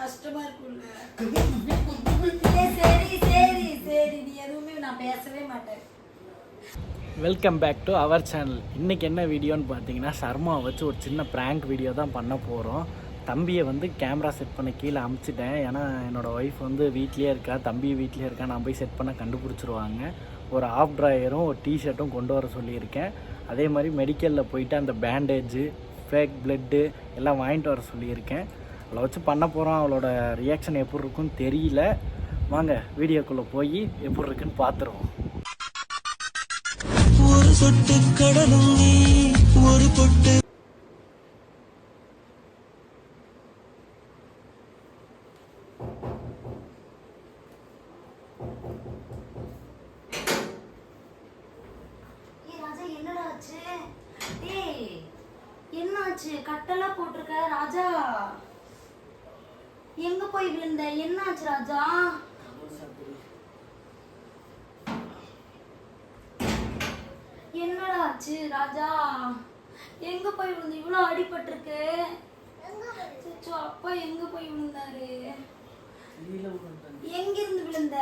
கஷ்டமா இருக்குல்ல ஏய், சரி சரி சரி. நீ எதுவுமே நான் பேசவே மாட்டேன். Welcome back to our channel இன்றைக்கி என்ன வீடியோன்னு பார்த்தீங்கன்னா சர்மாவை வச்சு ஒரு சின்ன ப்ராங்க் வீடியோ தான் பண்ண போகிறோம் தம்பியை வந்து கேமரா செட் பண்ண கீழே அமுச்சிட்டேன். ஏன்னா என்னோடய ஒய்ஃப் வந்து வீட்லேயே இருக்கா. தம்பி வீட்லேயே இருக்கா. நான் போய் செட் பண்ண கண்டுபிடிச்சிருவாங்க. ஒரு ஆஃப் ட்ராயரும் ஒரு டிஷர்ட்டும் கொண்டு வர சொல்லியிருக்கேன். அதே மாதிரி மெடிக்கலில் போயிட்டு அந்த பேண்டேஜு ஃபேக் பிளட்டு எல்லாம் வாங்கிட்டு வர சொல்லியிருக்கேன். அவளை வச்சு பண்ண போகிறோம் அவளோட ரியாக்ஷன் எப்படி இருக்குன்னு தெரியல. வாங்க வீடியோக்குள்ளே போய் எப்படி இருக்குன்னு பார்த்துருவோம் ஒரு சொட்டு கடலும் ஒரு பொட்டு. ஏய் ராஜா என்னடா ஆச்சு? ஏய் என்ன ஆச்சு? கட்டெல்லாம் போட்டிருக்க ராஜா. எங்க போய் விழுந்த? என்ன ஆச்சு ராஜா? என்னடா ஆச்சு ராஜா? எங்க போய் விழுந்த? இவ்வளவு அடிபட்டிருக்கு. அச்சச்சோ, அப்பா எங்க போய் விழுந்தாரு? எங்க இருந்து விழுந்த?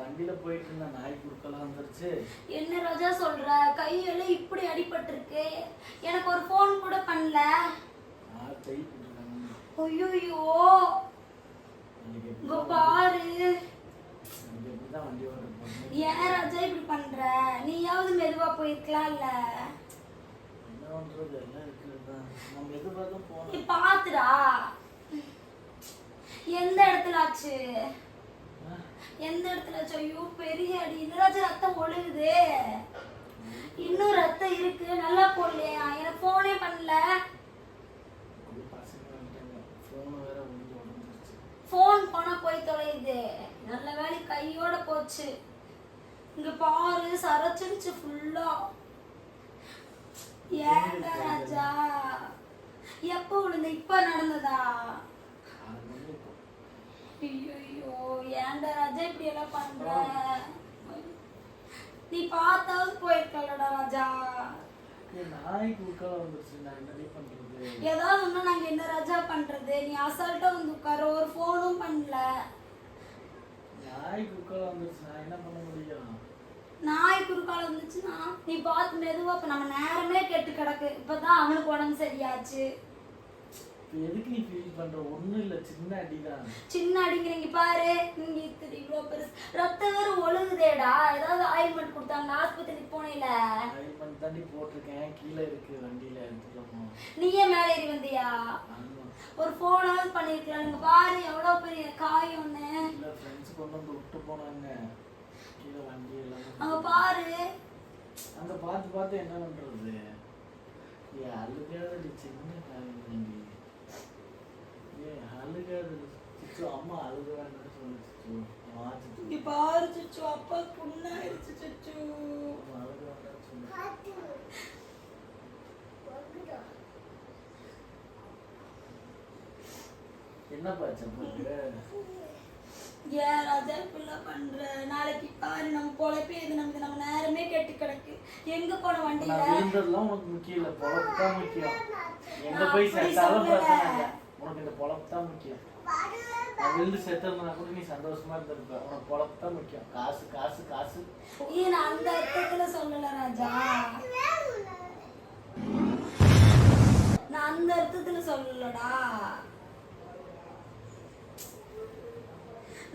வண்டியில போயிட்டு இருந்த நாய் குறுக்கெல்லாம் வந்துருச்சு. என்ன ராஜா சொல்ற? கையெல்லாம் இப்படி அடிபட்டிருக்கு. எனக்கு ஒரு ஃபோன் கூட பண்ணல. ஐயோ இங்க பாரு. இன்னைக்கு ஏன் ராஜா இப்படி பண்ற? நீயாவது மெதுவா போயிருக்கலாம் இல்ல பண்றது பாத்துடா. எந்த இடத்துல ஆச்சு எந்த இடத்துல ஆச்சு ஐயோ பெரிய அடி. இந்த ராஜா ரத்தம் ஒழுகுது. இன்னும் ரத்தம் இருக்கு. நல்லா போடலையா? எனக்கு போனே பண்ணல அப்படி பசங்க வந்துட்டாங்க ஃபோனு வேற விழுந்து உடஞ்சிருச்சு ஃபோன் போனா போய் தொலையுது. நல்ல வேலை கையோட போச்சு. இங்க பாரு சரச்சிருச்சு ஃபுல்லா ஏன்டா ராஜா? எப்போ விழுந்த? இப்ப நடந்ததா? ஐயோ ஏன்டா ராஜா இப்படி எல்லாம் பண்ற? நீ பார்த்தாவது போயிருக்கலடா ராஜா. ஏய், நாய் குறுக்கால வந்துருச்சு நான் என்னடி பண்றது ஏதாவது ஒண்ணு நாங்க என்ன ராஜா பண்றது? நீ அசால்ட்டா வந்து உட்கார. ஒரு ஃபோனும் பண்ணல. நாய் குறுக்கால வந்துருச்சு. நான் என்ன பண்ண முடியும்? நாய் குறுக்கால வந்துச்சுன்னா நீ பார்த்து மெதுவா இப்ப நம்ம நேரமே கெட்டு கிடக்கு. இப்பதான் அவனுக்கு உடம்பு சரியாச்சு. எதுக்கு நீ ஃபீல் பண்ற? ஒண்ணும் இல்ல சின்ன அடிதான். சின்ன அடிங்கிறீங்க பாரு. இங்க இத்தனை இவ்வளோ பெருசு. ரத்தம் வேற ஒழுகுதேடா. ஏதாவது ஆயில்மெண்ட் கொடுத்தாங்க ஆஸ்பத்திரிக்கு போனேல பண்ணி தாண்டி போட்டிருக்கேன். கீழே இருக்கு வண்டியில எடுத்துக்கலாமா நீயே மேலே ஏறி வந்தியா? ஒரு ஃபோனாவது பண்ணிருக்கலாம் நீங்க பாரு. எவ்வளவு பெரிய காயம்னு இல்ல ஃப்ரெண்ட்ஸ் கொண்டு வந்து விட்டு போனாங்க. கீழே வண்டி எல்லாம் அங்க பாரு. அங்க பார்த்து பார்த்து என்ன பண்றது? ஏ அழுகாதடி சின்ன காயம் ஏ அழுகாது சிச்சு அம்மா அழுக வேண்டாம்னு சொல்லிச்சு வாச்சிச்சு இங்க பாரு சுச்சு. அப்பா புண்ணாயிருச்சு சுச்சு. என்னப்பா ஏன் ராஜா இப்படிலாம் பண்ற. நாளைக்கு பாரு நம்ம பொழைப்பே இது நமக்கு நம்ம நேரமே கெட்டு கிடக்கு. எங்க போன வண்டியில? விழுந்ததெல்லாம் உனக்கு முக்கியம் இல்ல பொழப்பு தான் முக்கியம் எங்க போய். பிரச்சனை இல்லை. உனக்கு இந்த பொழப்பு தான் முக்கியம். நான் விழுந்து செத்திருந்தா கூட நீ சந்தோஷமா இருந்திருப்ப. உனக்கு பொழப்பு தான் முக்கியம். காசு காசு காசு. ஏன் அந்த அர்த்தத்துல சொல்லல ராஜா. நான் அந்த அர்த்தத்துல சொல்லலடா.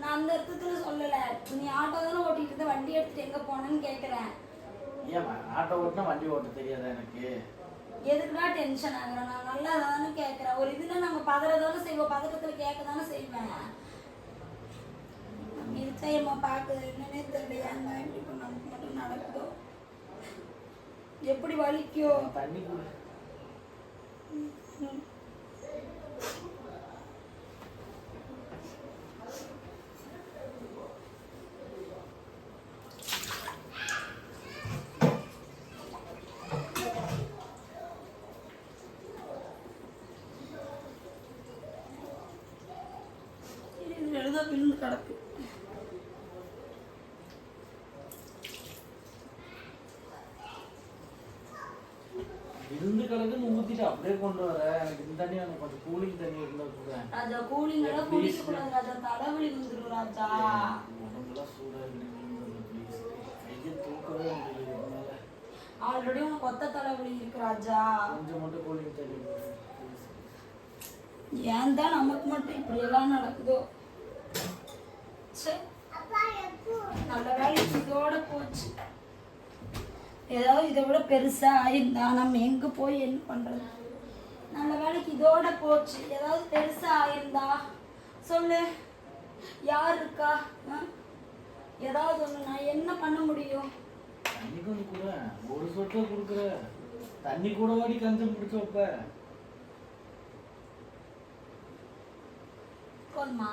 நான் அந்த அர்த்தத்துல சொல்லல. நீ ஆட்டோ தானே ஓட்டிட்டு இருந்த? வண்டி எடுத்துட்டு எங்க போனேன்னு கேக்குறேன். ஏன் ஆட்டோ ஓட்டினா வண்டி ஓட்ட தெரியாதா எனக்கு? எதுக்குடா டென்ஷன் ஆகுறேன் நான் நல்லா தானே கேட்குறேன் ஒரு இதுல நம்ம பதறதானே செய்வோம். பதக்கத்துல கேட்க தானே செய்வேன். நிச்சயமா பார்க்குது. என்னன்னே தெரியல. ஏன் இப்படி இப்ப நமக்கு மட்டும் நடக்குதோ? எப்படி வலிக்கோ தண்ணி விழுந்து கிடக்கு. விழுந்து கிடக்குன்னு ஊத்தி ஊத்திட்டு அப்படியே கொண்டு வர. எனக்கு இந்த தண்ணி எனக்கு கொஞ்சம் கூலிங் தண்ணி இருந்தா கூட. ராஜா கூலிங் எல்லாம் குடிக்க கூடாது ராஜா. தலைவலி வந்துரும் ராஜா. உடம்புலாம் சூடா இருக்கு ப்ளீஸ் கையை தூக்கவே முடியல. ஆல்ரெடி உனக்கு ஒத்த தலைவலி இருக்கு ராஜா. கொஞ்சம் மட்டும் கூலிங் தண்ணி. ஏன் தான் நமக்கு மட்டும் இப்படி எல்லாம் நடக்குதோ? ச்சே. நல்ல வேலை இதோட போச்சு. ஏதாவது இதை விட பெருசா ஆயிருந்தா நம்ம எங்க போய் என்ன பண்றது? நல்ல வேலைக்கு இதோட போச்சு. ஏதாவது பெருசா ஆயிருந்தா சொல்லு. யார் இருக்கா? ஏதாவது ஒண்ணு நான் என்ன பண்ண முடியும்? தண்ணி கொஞ்சம் கூட. ஒரு சொட்டு கொடுக்குற. தண்ணி கூட வாடி கஞ்சம் பிடிச்ச வைப்ப. போதுமா?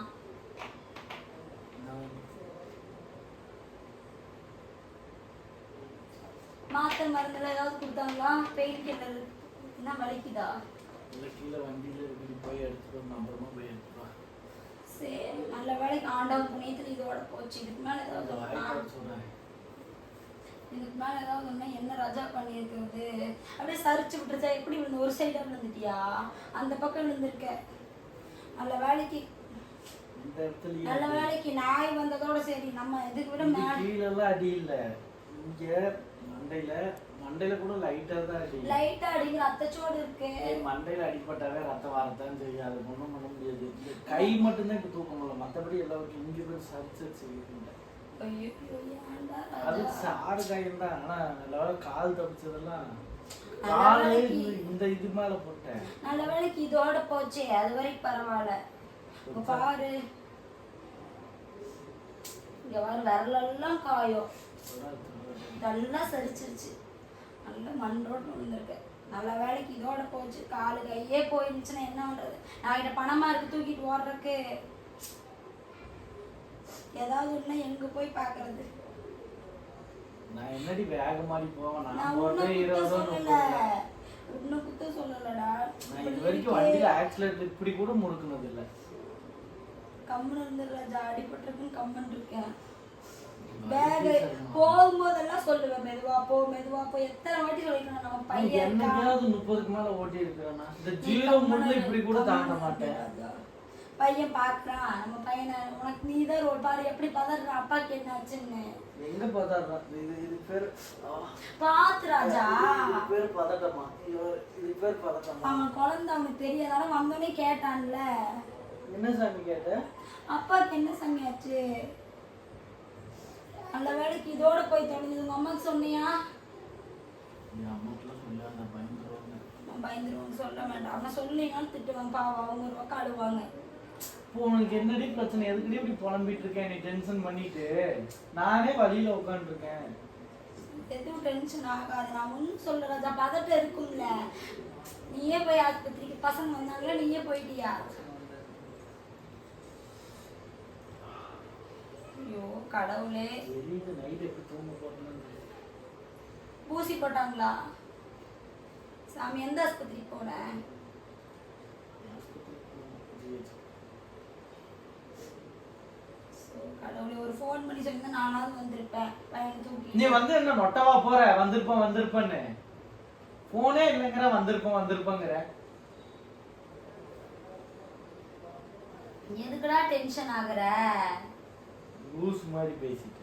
மாத்திரை மருந்துல ஏதாவது கொடுத்தாங்களா? பெயின் கில்லர் என்ன வலிக்குதா? இல்லை கீழே வண்டியில் இருக்கு போய் எடுத்துட்டு அப்புறமா போய் எடுத்துவா சரி நல்ல வேலைக்கு ஆண்டவன் புண்ணியத்தில் இதோட போச்சு. இதுக்கு மேல ஏதாவது சொல்கிறேன் இதுக்கு மேல ஏதாவது ஒண்ணா? என்ன ரஜா பண்ணியிருக்கிறது? அப்படியே சரிச்சு விட்டுருச்சா? எப்படி விழுந்து? ஒரு சைடா விழுந்துட்டியா? அந்த பக்கம் விழுந்திருக்க. நல்ல வேலைக்கு இந்த இடத்துலயே நல்ல வேலைக்கு நாய் வந்ததோட சரி நம்ம இதுக்கு விட கீழெல்லாம் அடி இல்ல. இங்க மண்டையில மண்டையில கூட லைட்டா தான் அடி. லைட்டா அடிக்கிற அத்தச்சோடு இருக்கு. மண்டையில அடிபட்டாவே ரத்தம் வரத்தான் செய்யும். அது ஒண்ணும் பண்ண முடியாது. கை மட்டும்தான் இப்ப தூக்க முடியல மத்தபடி எல்லாருக்கும் இங்க போய் சரிச்சு செய்யுங்க அது? சாடு காயம் தான். ஆனா எல்லாரும் கால் தப்பிச்சதெல்லாம் காலே இந்த- இது மேல போட்டேன். நல்ல வேலைக்கு இதோட போச்சே அது வரைக்கும் பரவாயில்ல. பாரு. இங்க பாரு விரலெல்லாம் காயம். நல்லா சரிச்சிருச்சு. நல்லா மண்ணோடு விழுந்திருக்கு நல்ல வேலைக்கு இதோட போச்சு. காலு கையே போயிருந்துச்சுன்னா என்ன பண்றது? நான் பணமா இருக்கு தூக்கிட்டு ஓடுறதுக்கு. ஏதாவது ஒண்ணு எங்க போய் பாக்குறது? நான் என்னடி வேக மாதிரி போவேன்? நான் சொல்லல. உன்னை குத்த சொல்லலடா. நான் இது வரைக்கும் வண்டியில ஆக்சிடென்ட் இப்படி கூட முறுக்குனது இல்ல கம்முன்னு இருந்துடுறா அடிபட்டிருக்குன்னு கம்முன்னு இருக்கேன். பேக் போகும்போதெல்லாம் சொல்லுவேன் மெதுவா போ மெதுவா போ. எத்தனை வாட்டி சொல்லிக்கணும் நம்ம பையன். என்னைக்காவது முப்பதுக்கு மேல ஓட்டி இருக்கிறேன்னா இந்த ஜீரோ கம்முனு இரு, இப்படி கூட தாண்ட கம்முனு மாட்டேன். பையன் பாக்குறான் நம்ம பையனை உனக்கு நீ தான் ரோல் பாரு எப்படி பதற அப்பாக்கு என்ன ஆச்சுன்னு. எங்க பதறா இது இது பேர் பாத்து ராஜா. இது பேர் பதட்டமா? இது- இது பேர் பதட்டமா? அவன் குழந்தை அவனுக்கு தெரியாதால வந்தோடனே கேட்டான்ல. என்ன சாமி கேட்ட? அப்பாக்கு என்ன சமையாச்சு நல்ல வேலைக்கு இதோட போய் தொலைஞ்சது. உங்க அம்மாக்கு சொன்னியா? பயந்துருவாங்க. சொல்ல வேண்டாம். அவன் சொல்லினாலும் திட்டுவாங்க பாவம் அவங்க ஒரு பக்கம் அழுவாங்க இப்போ உனக்கு என்னடி பிரச்சனை? எதுக்குடி இப்படி புலம்பிட்டு இருக்கேன் நீ டென்ஷன் பண்ணிட்டு. நானே வழியில உட்காந்துருக்கேன் எதுவும் டென்ஷன் ஆகாது. நான் ஒன்றும் சொல்ல ராஜா பதட்டம் இருக்கும்ல. நீயே போய் ஆஸ்பத்திரிக்கு பசங்க வந்தாங்களா நீயே போயிட்டியா? ஐயோ கடவுளே. ஊசி போட்டாங்களா? சாமி எந்த ஆஸ்பத்திரிக்கு போனேன் கடவுளே ஒரு ஃபோன் பண்ணி சொல்லி நானாவது வந்திருப்பேன். பையனை தூக்கி நீ வந்து என்ன நொட்டவா போற? வந்திருப்பேன் வந்திருப்பேன்னு. போனே இல்லைங்கிற வந்திருப்பேன் வந்திருப்பேங்கிற. எதுக்குடா டென்ஷன் ஆகுற? லூஸ் மாதிரி பேசிட்டு.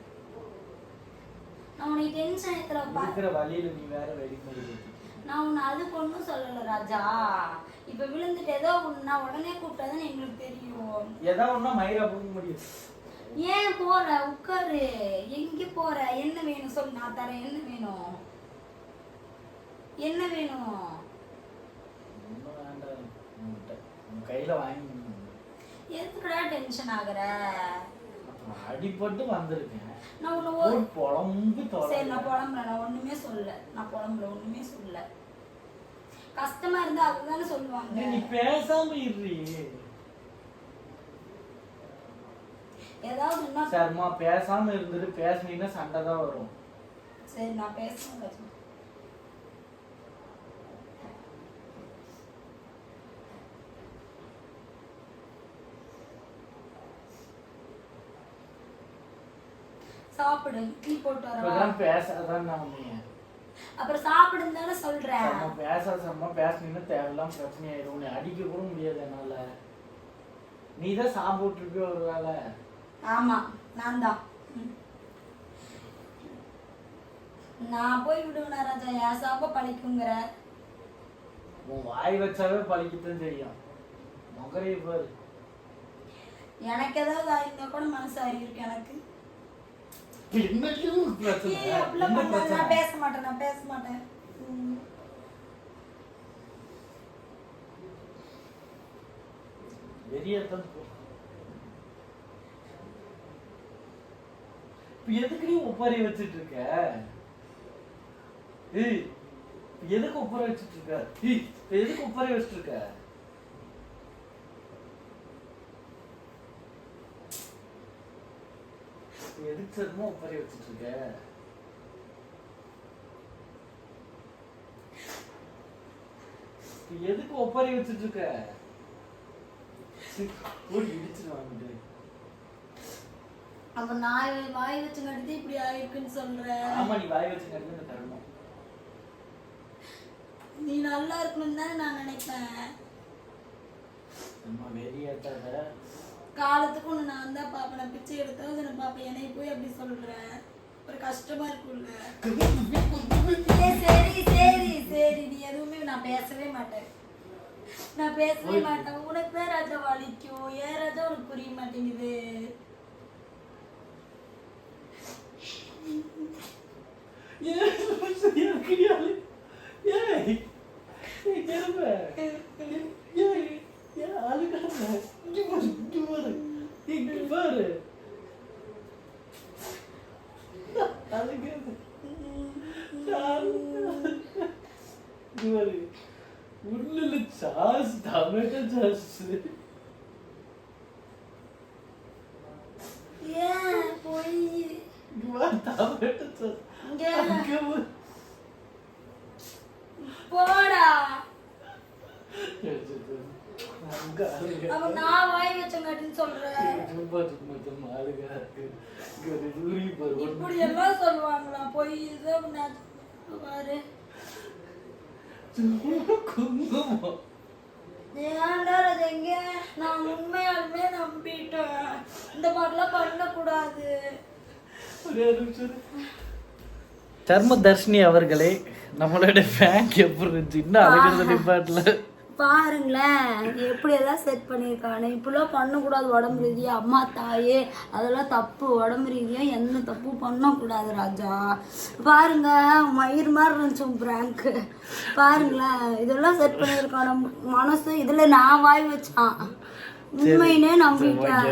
நான் உனக்கு டென்ஷன் ஏத்துறப்பா இருக்கிற வழியில நீ வேற வெடி மாதிரி பேசிட்டு. நான் உன்னை அதுக்கு ஒன்றும் சொல்லல ராஜா. இப்ப விழுந்துட்டு ஏதோ ஒண்ணு உடனே கூப்பிட்டதுன்னு எங்களுக்கு தெரியும். எதா ஒண்ணா மயிரா போக முடியும் ஏன் போற? உட்காரு. எங்க போற? என்ன வேணும் சொல்லு நான் தரேன். என்ன வேணும்? என்ன வேணும்? கையில வாங்கி எதுக்குடா டென்ஷன் ஆகுற? அடிபட்டு வந்திருக்கேன். நான் உன்னை ஒரு புலம்பு சரி நான் புலம்புல நான் ஒண்ணுமே சொல்லல. நான் புலம்புல ஒண்ணுமே சொல்லல. கஷ்டமா இருந்தா அதுதானே சொல்லுவாங்க. நீ பேசாம இருறி ஏதாவது என்ன சரிம்மா பேசாம இருந்துட்டு பேசுனீங்கன்னா சண்டை தான் வரும். சரி நான் பேசுறேன் சாப்பிடு டீ போட்டு வரவா? பேசாதான் நான் உன்னைய அப்புறம் சாப்பிடுன்னு தானே சொல்றேன் நம்ம பேசாத சம்மா பேசினீங்கன்னா தேவையில்லாம பிரச்சனை ஆயிடும் உன்னை அடிக்க கூட முடியாது என்னால. நீ தான் சாப்பிட்டு இருப்பியோ ஒரு வேலை ஆமா நான் தான். நான் போய் விடுவேனா ராஜா என் சாப்ப பழிக்குங்கிற. உன் வாய் வச்சாவே பழிக்கத்தான் செய்யும் மகரையை பாரு. எனக்கு ஏதாவது ஆயிருந்தா கூட மனசு ஆகிருக்கு எனக்கு. பிரச்சனை. நான் பேச மாட்டேன் நான் பேச மாட்டேன் போ. இப்ப எதுக்கு நீ ஒப்பாரி வச்சிட்டு இருக்க? ஏய் எதுக்கு ஒப்பாரி வச்சிட்டு இருக்க? எதுக்கு ஒப்பாரி வச்சிட்டு இருக்க? சருமா ஒப்பாரி வச்சிட்டு இருக்க எதுக்கு ஒப்பாரி வச்சிட்டு இருக்க ஓடி அப்ப நான் வாய் வச்சு கடித்து இப்படி ஆயிருக்குன்னு சொல்ற. ஆமா நீ வாய் வச்சு கடிச்சு தரணும். நீ நல்லா இருக்கணும்னு தானே நான் நினைப்பேன். அம்மா வெறியாட்டாத. காலத்துக்கு ஒன்று நான் தான் பாப்பேன். நான் பிச்சை எடுத்தாவது நான் பாப்பேன். என்னை போய் அப்படி சொல்றேன் ஒரு கஷ்டமா இருக்கும்ல. சரி சரி சரி. நீ எதுவுமே நான் பேசவே மாட்டேன். நான் பேசவே மாட்டேன். உனக்கு தான் ராஜா வலிக்கும். ஏன் ராஜா? உனக்கு புரிய மாட்டேங்குது. ஏய் ஏய் திரும்ப ஏய் ஏய் அழுகாத இங்க பாரு இங்க பாரு இங்க பாரு அழுகாத இங்க பாரு உள்ள சாஸ் டொமேட்டோ சாஸ் ஏன் போய் போடா. அழுக. நான் வாய் வச்சங்காட்டின்னு சொல்றேன் இப்படி எல்லாம் சொல்லுவாங்களா? போய் இதை நான் பாரு. ஏன்டா அது எங்க? நான் உண்மையாலுமே நம்பிட்டேன். இந்த மாதிரிலாம் பண்ணக்கூடாது. சர்ம தர்ஷினி அவர்களே நம்மளோட பேங்க் எப்படி இருந்துச்சு? இன்னும் அழகிறது டிபார்ட்ல பாருங்களேன் எப்படி எல்லாம் செட் பண்ணியிருக்கானே. இப்படிலாம் பண்ணக்கூடாது உடம்பு ரீதியா. அம்மா தாயே அதெல்லாம் தப்பு. உடம்பு ரீதியா எந்த தப்பும் பண்ணக்கூடாது ராஜா. பாருங்க மயிர் மாதிரி இருந்துச்சு prank. பாருங்களேன் இதெல்லாம் செட் பண்ணியிருக்கான மனசு இதுல நான் வாய் வச்சான். உண்மையினே நம்பிட்டேன்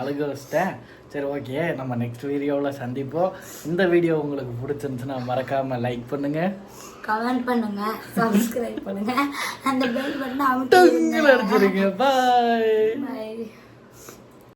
அழுக வச்சிட்டேன். சரி ஓகே நம்ம நெக்ஸ்ட் வீடியோவில் சந்திப்போம். இந்த வீடியோ உங்களுக்கு பிடிச்சிருந்துச்சுன்னா மறக்காம லைக் பண்ணுங்க. கமெண்ட் பண்ணுங்க. சப்ஸ்கிரைப் பண்ணுங்க. அந்த பெல் பட்டன் அடிச்சிருங்க. பாய் பாய்